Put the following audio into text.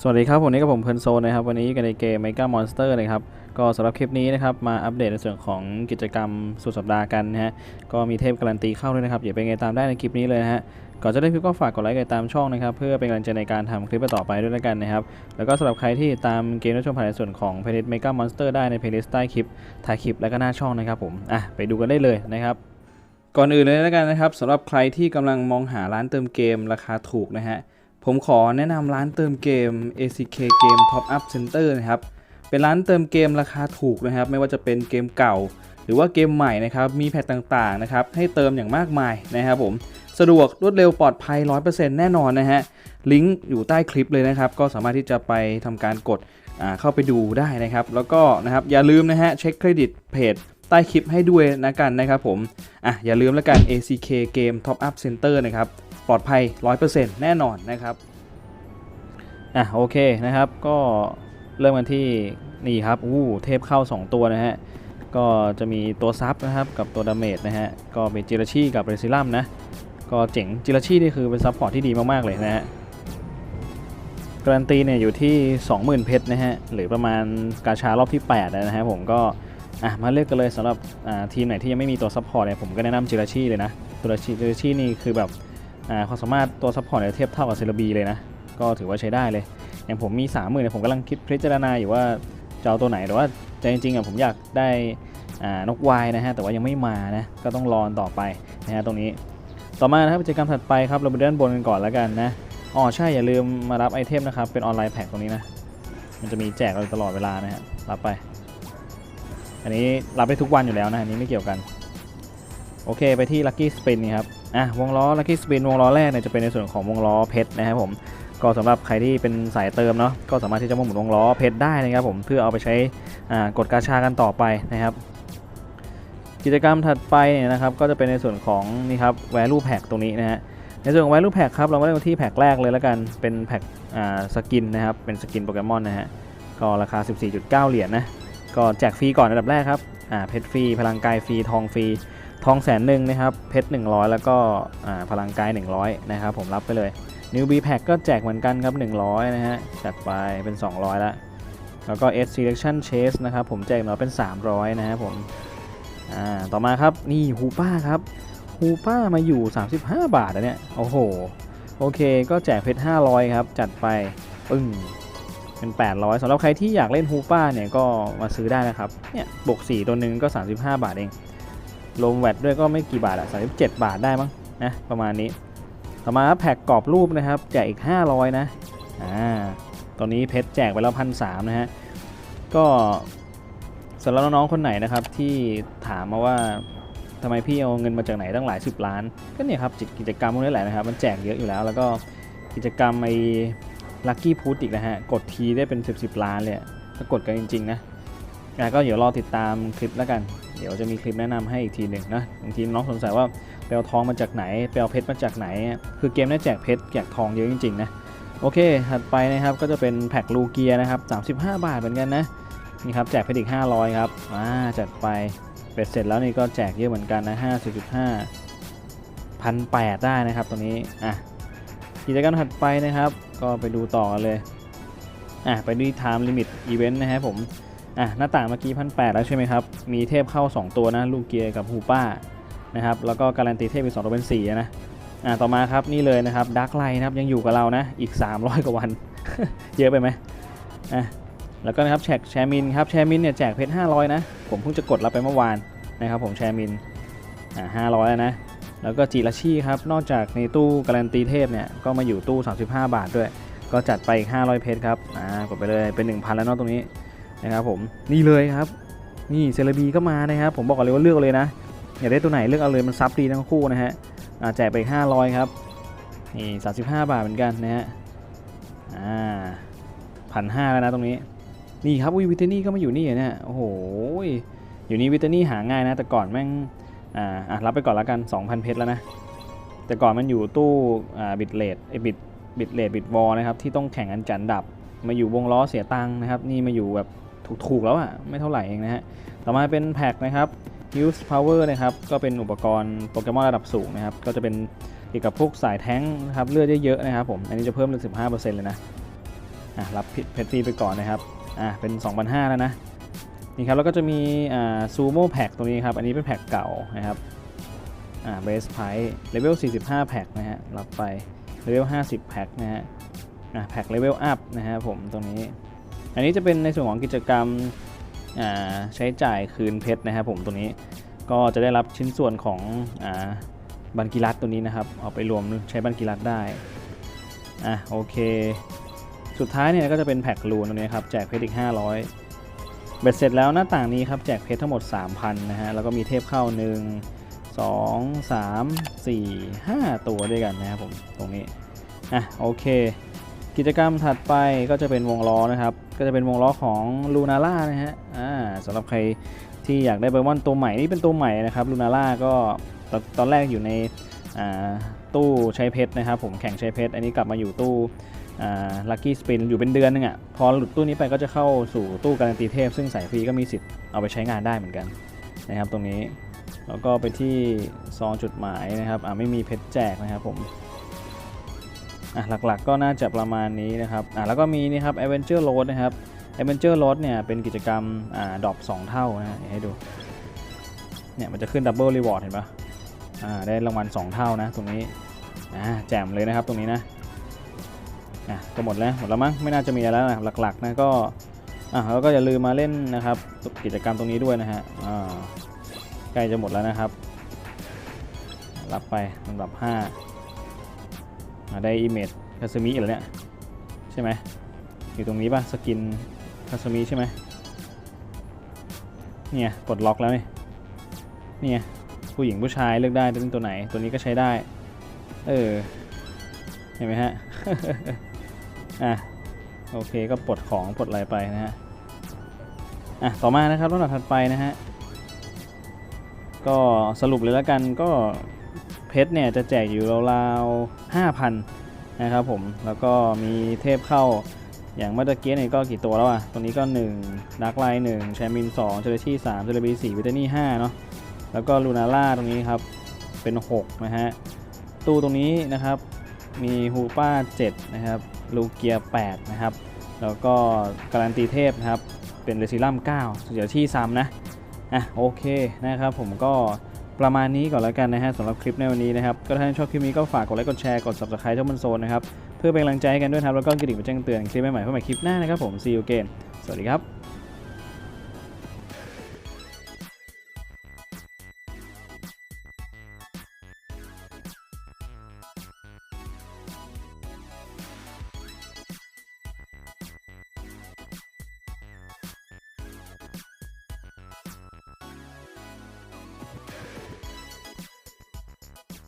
สวัสดีครับวันนี้กับผมเพลินโซนนะครับวันนี้กันในเกม Mega Monster นะครับก็สำหรับคลิปนี้นะครับมาอัปเดตในส่วนของกิจกรรมสุดสัปดาห์กันนะฮะก็มีเทพการันตีเข้าด้วยนะครับอย่าไปไงตามได้ในคลิปนี้เลยนะฮะก่อนจะได้คลิปก็ฝากกดไลค์กดติดตามช่องนะครับเพื่อเป็นกำลังใจในการทำคลิปต่อไปด้วยแล้วกันนะครับแล้วก็สำหรับใครที่ตามเกมรับชมผ่านในส่วนของ Playlist Mega Monster ได้ใน Playlist ใต้คลิปถ่ายคลิปและก็หน้าช่องนะครับผมอะไปดูกันได้เลยนะครับก่อนอื่นเลยแล้วกันนะครับสำหรับใครที่กำลังมองหาร้านเติมเกมราคาถูกนะฮะ ผมขอแนะนำร้านเติมเกม ACK Game Top Up Center นะครับ เป็นร้านเติมเกมราคาถูกนะครับ ไม่ว่าจะเป็นเกมเก่า หรือว่าเกมใหม่นะครับ มีแพทต่างๆนะครับ ให้เติมอย่างมากมายนะครับผม สะดวกรวดเร็วปลอดภัย 100%แน่นอนนะฮะ ลิงก์อยู่ใต้คลิปเลยนะครับ ก็สามารถที่จะไปทำการกดเข้าไปดูได้นะครับ แล้วก็นะครับอย่าลืมนะฮะเช็คเครดิตเพจใต้คลิปให้ด้วยนะกันนะครับผม อะอย่าลืมแล้วกัน ACK Game Top Up Center นะครับ ปลอดภัย 100%แน่นอนนะครับอะโอเคนะครับก็เริ่มกันที่นี่ครับอู้เทพเข้า 2 ตัวนะฮะก็จะมีตัวซับนะครับกับตัวดาเมจนะฮะก็เป็นจิราชีกับเรซิลัมนะก็เจ๋งจิราชีนี่คือเป็นซับพอร์ตที่ดีมาก ๆ เลยนะฮะการันตีเนี่ยอยู่ที่ 20,000 เพชรนะฮะหรือประมาณกาชารอบที่ 8 นะฮะผมก็อะมาเลือกกันเลยสำหรับอ่าทีมไหนที่ยังไม่มีตัวซัพพอร์ตเนี่ยผมก็แนะนำจิราชีเลยนะจิราชีจิราชีนี่คือแบบ ความสามารถตัวซัพพอร์ตเนี่ยเทียบเท่ากับเซลบีเลยนะ ก็ถือว่าใช้ได้เลย อย่างผมมี 3 0,000เนี่ยผมกำลังคิดพิจารณาอยู่ว่าจะเอาตัวไหนแต่ว่าใจจริงๆอะผมอยากได้นกวายนะฮะ แต่ว่ายังไม่มานะ ก็ต้องรอต่อไปนะฮะตรงนี้ ต่อมานะครับกิจกรรมถัดไปครับ เราไปด้านบนกันก่อนแล้วกันนะ อ๋อใช่อย่าลืมมารับไอเทมนะครับ เป็นออนไลน์แพ็คตรงนี้นะ มันจะมีแจกเราตลอดเวลานะฮะ รับไป อันนี้รับได้ทุกวันอยู่แล้วนะ อันนี้ไม่เกี่ยวกัน โอเคไปที่ Lucky Spin นี่ครับ อะวงล้อ Lucky Spin วงล้อแรกเนี่ยจะเป็นในส่วนของวงล้อเพชรนะครับผมก็สำหรับใครที่เป็นสายเติมเนาะก็สามารถที่จะมาหมุนวงล้อเพชรได้นะครับผมเพื่อเอาไปใช้อ่ากดกาชากันต่อไปนะครับ กิจกรรมถัดไปเนี่ยนะครับก็จะเป็นในส่วนของนี่ครับ value pack ตรงนี้นะฮะในส่วนของ value pack ครับเรามาเริ่มที่แพ็คแรกเลยแล้วกันเป็นแพ็คอ่าสกินนะครับเป็นสกินโปเกมอนนะฮะก็ราคา 14.9 เหรียญนะก็แจกฟรีก่อนอันดับแรกครับอ่าเพชรฟรีพลังกายฟรีทองฟรี ทองแสนหนึ่งนะครับ เพชร100 แล้วก็พลังกาย 100 นะครับ ผมรับไปเลย New B Pack ก็แจกเหมือนกันครับ 100 นะฮะจัดไปเป็น 200ละแล้วก็ S Selection Chase นะครับ ผมแจกมาเป็น 300 นะครับผมอ่าต่อมาครับ นี่ฮูป้าครับฮูป้ามาอยู่ 35 บาทอะเนี่ย โอ้โห โอเค ก็แจกเพชร 500 ครับ จัดไปปึ้งเป็น 800สำหรับใครที่อยากเล่นฮูป้าเนี่ยก็มาซื้อได้นะครับเนี่ยบวก4ตัวหนึ่งก็ 35 บาทเอง รวมแวดด้วยก็ไม่กี่บาทอะ37 บาทได้มั้งนะประมาณนี้ต่อมาแพ็กกรอบรูปนะครับแจกอีก 500 นะอ่าตอนนี้เพชรแจกไปแล้วพันสนะฮะก็สำหรับน้องๆคนไหนนะครับที่ถามมาว่าทำไมพี่เอาเงินมาจากไหนตั้งหลายสิบล้าน ก็เนี่ยครับกิจกรรมพวกนี้แหละนะครับ มันแจกเยอะอยู่แล้ว แล้วก็กิจกรรมไอ้ลัคกี้พุตอีกนะฮะ กดทีได้เป็น 10บสล้านเลยถ้ากดกันจริง ๆ นะอะก็เดี๋ยวรอติดตามคลิปแล้วกัน เดี๋ยวจะมีคลิปแนะนำให้อีกทีหนึ่งนะบางทีน้องสงสัยว่าไปเอาทองมาจากไหนไปเอาเพชรมาจากไหน คือเกมนี้แจกเพชรแจกทองเยอะจริงๆนะโอเค ถัดไปนะครับก็จะเป็นแพ็คลูเกียนะครับ35 บาทเหมือนกันนะนี่ครับแจกเพชรอีก 500 ครับอ่าจัดไปเป็ดเสร็จแล้วนี่ก็แจกเยอะเหมือนกันนะ50.5พันแปดได้นะครับตรงนี้อะกิจกรรมถัดไปนะครับ ก็ไปดูต่อเลยอะไปดู time limit event นะครับผม อะหน้าต่างเมื่อกี้พันแแล้วใช่ไหมครับ มีเทพเข้า 2 ตัวนะ ลูกเกียร์กับฮูป้านะครับ แล้วก็การันตีเทพอีก2ตัวเป็น4นะ อะต่อมาครับนี่เลยนะครับดักไลนะครับยังอยู่กับเรานะ อีก 300 กว่าวัน เยอะไปไหมอะแล้วก็นะครับแชกแชร์มินครับแชร์มินเนี่ยแจกเพชร500 นะ ผมเพิ่งจะกดรับไปเมื่อวานนะครับผมแชร์มินอ่า500แล้วนะ แล้วก็จิราชีครับนอกจากในตู้การันตีเทพเนี่ยก็มาอยู่ตู้ 35 บาทด้วย ก็จัดไปอีก500 เพชรครับอ่ากดไปเลยเป็น 1,000 แล้วเนาะตรงนี้ นะครับผมนี่เลยครับนี่เซเลบีก็มานะครับผมบอกก่อนเลยว่าเลือกเลยนะอยากได้ตัวไหนเลือกเอาเลยมันซับดีทั้งคู่นะฮะแจกไปอีก500ครับนี่35บาทเหมือนกันนะฮะอ่าพันห้าแล้วนะตรงนี้นี่ครับวิวิตานี่ก็มาอยู่นี่เนี่ยโอ้โหอยู่นี่วิตานี่หาง่ายนะแต่ก่อนแม่งอ่าอะรับไปก่อนแล้วกัน 2,000 เพชรแล้วนะแต่ก่อนมันอยู่ตู้อ่าบิตเลดไอบิตบิตเลดบิตวอลนะครับที่ต้องแข่งกันจันดับ มาอยู่วงล้อเสียตังค์นะครับนี่มาอยู่แบบ ถูกๆแล้วอะ่ะไม่เท่าไหร่เองนะฮะ ต่อมาเป็นแพ็คนะครับ Use Power นะครับ ก็เป็นอุปกรณ์โปเกมอนระดับสูงนะครับ ก็จะเป็นเกี่ยวกับพวกสายแท้งนะครับเลือดเยอะๆนะครับผม อันนี้จะเพิ่มเลย15%เลยนะอะรับเพชรฟรีไปก่อนนะครับอะเป็น 2,500แล้วนะนี่ครับแล้วก็จะมีอ่าซูโม่แพ็กตรงนี้ครับ อันนี้เป็นแพ็กเก่านะครับอ่าเบสไพเลเวล45 แพ็กนะฮะรับไปเลเวล50 แพ็กนะฮะอะแพ็กเลเวลอัพนะฮะผมตรงนี้ อันนี้จะเป็นในส่วนของกิจกรรมใช้จ่ายคืนเพชรนะครับผมตรงนี้ก็จะได้รับชิ้นส่วนของอบันกิรัตตัวนี้นะครับเอาไปรวมใช้บันกิรัตได้อะโอเค สุดท้ายเนี่ยก็จะเป็นแพ็กลูนตรงนี้ครับแจกเพชรอีก 500 เบ็ดเสร็จแล้วหน้าต่างนี้ครับแจกเพชรทั้งหมด 3,000นะฮะแล้วก็มีเทพเข้า 1 2 3 4 5 ตัวด้วยกันนะครับผมตรงนี้อะโอเค กิจกรรมถัดไปก็จะเป็นวงล้อนะครับ ก็จะเป็นวงล้อของลูนาร่านะฮะอ่าสำหรับใครที่อยากได้เบอร์มอนตัวใหม่นี่เป็นตัวใหม่นะครับลูนาร่าก็ตอนตอนแรกอยู่ในอ่าตู้ใช้เพชรนะครับ ผมแข่งใช้เพชร อันนี้กลับมาอยู่ตู้ลัคกี้สปินอยู่เป็นเดือนนึงอะ่ะพอหลุดตู้นี้ไปก็จะเข้าสู่ตู้การันตีเทพ ซึ่งสายฟรีก็มีสิทธิ์เอาไปใช้งานได้เหมือนกันนะครับตรงนี้แล้วก็ไปที่ซองจุดหมายนะครับอ่าไม่มีเพชรแจกนะครับผม อะหลักๆก็น่าจะประมาณนี้นะครับอะแล้วก็มีนี่ครับ Adventure Road นะครับ Adventure Road เนี่ยเป็นกิจกรรมอ่าดรอป2เท่านะให้ดูเนี่ยมันจะขึ้น Double Reward เห็นปะอ่าได้รางวัล 2 เท่านะตรงนี้อ่าแจมเลยนะครับตรงนี้นะอะก็หมดแล้วหมดแล้วมั้งไม่น่าจะมีอะไรแล้วนะหลักๆนะก็อะแล้วก็อย่าลืมมาเล่นนะครับกิจกรรมตรงนี้ด้วยนะฮะอ่าใกล้จะหมดแล้วนะครับรับไปลำดับ5อ่า ได้อิเมจคาสมิอีกแล้วเนี่ยใช่ไหมอยู่ตรงนี้ป่ะสกินคาสมิใช่ไหมเนี่ยปลดล็อกแล้วนี่เนี่ยผู้หญิงผู้ชายเลือกได้เล่นตัวไหนตัวนี้ก็ใช้ได้ เออเห็นไหมฮะอะโอเคก็ปลดของปลดอะไรไปนะฮะอะต่อมานะครับลำดับถัดไปนะฮะก็สรุปเลยแล้วกันก็ ชรเนี่ยจะแจกอยู่ราวๆ5,000 นะครับผม แล้วก็มีเทพเข้าอย่างเมื่อตะกี้เนี่ยก็กี่ตัวแล้วอะตัวนี้ก็1ดักไลน์1แชมิน2เจเลชี่3เจเลบี4วิตานี่5เนาะ แล้วก็ลูนาร่าตรงนี้ครับ เป็น 6 นะฮะ ตู้ตรงนี้นะครับมีฮูป้า7นะครับลูเกีย8นะครับ แล้วก็การันตีเทพนะครับ เป็นเรซิลัม9เดี๋ยวที่ซ้ำนะ อะโอเคนะครับผมก็ ประมาณนี้ก่อนแล้วกันนะฮะสำหรับคลิปในวันนี้นะครับ ก็ถ้าชอบคลิปนี้ก็ฝากกดไลค์กดแชร์กด subscribe ช่องมันโซนนะครับ เพื่อเป็นกำลังใจให้กันด้วยครับแล้วก็กระดิ่งแจ้งเตือนคลิปใหม่ๆเพื่อใหม่คลิปหน้านะครับผม see you again สวัสดีครับ